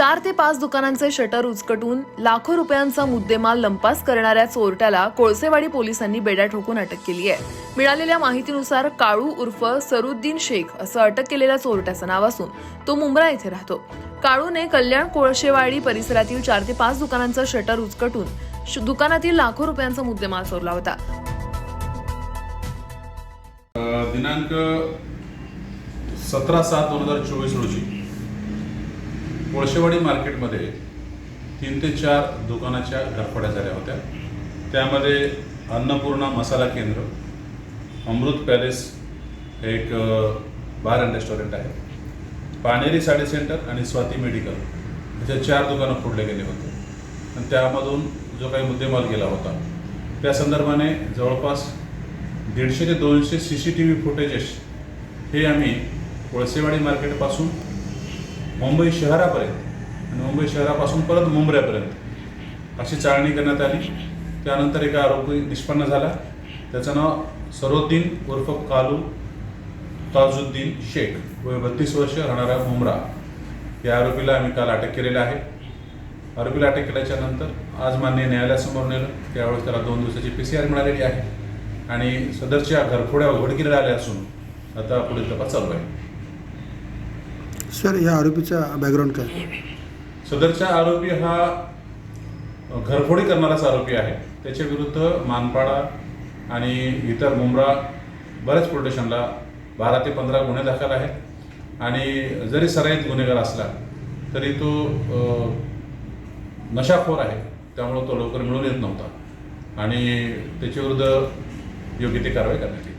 चार ते पाच दुकानांचे शटर उचकटून लाखो रुपयांचा मुद्देमाल लंपास करणाऱ्या चोरट्याला कोळसेवाडी पोलिसांनी बेड्या ठोकून अटक केली आहे. मिळालेल्या माहितीनुसार काळू उर्फ सरुद्दीन शेख असं अटक केलेल्या चोरट्याचं नाव असून तो मुंब्रा येथे राहतो. काळूने कल्याण कोळशेवाडी परिसरातील चार ते पाच दुकानांचं शटर उचकटून श- दुकानातील लाखो रुपयांचा मुद्देमाल चोरला होता. दिनांक सतरा सात दोन हजार चोवीस रोजी कोळशेवाडी मार्केटमध्ये तीन ते चार दुकानाच्या घरफड्या झाल्या होत्या. त्यामध्ये अन्नपूर्णा मसाला केंद्र अमृत पॅलेस एक बार अँड रेस्टॉरंट आहे पाणेरी साडी सेंटर आणि स्वाती मेडिकल अशा चार दुकानं फोडले गेले होते. आणि त्यामधून जो काही मुद्देमाल गेला होता त्या संदर्भाने जवळपास दीडशे ते दोनशे C C T V footages हे आम्ही कोळसेवाडी मार्केटपासून मुंबई शहरापर्यंत. आणि मुंबई शहरापासून परत मुंबऱ्यापर्यंत. अशी चाळणी करण्यात आली. त्यानंतर एका आरोपी निष्पन्न झाला. त्याचं नाव सरोद्दीन उर्फ कालू ताजुद्दीन शेख. वय बत्तीस वर्ष राहणारा मुमरा या आरोपीला आम्ही काल अटक केलेलं आहे. आरोपीला अटक केल्याच्यानंतर आज मान्य न्यायालयासमोर नेलं. त्यावेळेस त्याला दोन दिवसाची पी सी आर मिळालेली आहे. आणि सदरच्या घरफोड्या उघडकीला आल्या असून आता पुढील तपास चालू आहे. सर या आरोपीचा बॅकग्राऊंड काय? सदरचा आरोपी हा घरफोडी करणाराच आरोपी आहे. त्याच्या विरुद्ध मानपाडा आणि इतर मुंब्रा बऱ्याच पोलीस स्टेशनला बारा ते पंधरा गुन्हे दाखल आहेत. आणि जरी सराईत गुन्हेगार असला तरी तो नशाखोर आहे. त्यामुळं तो लवकर मिळून येत नव्हता. आणि त्याच्याविरुद्ध योग्य ती कारवाई करण्यात येईल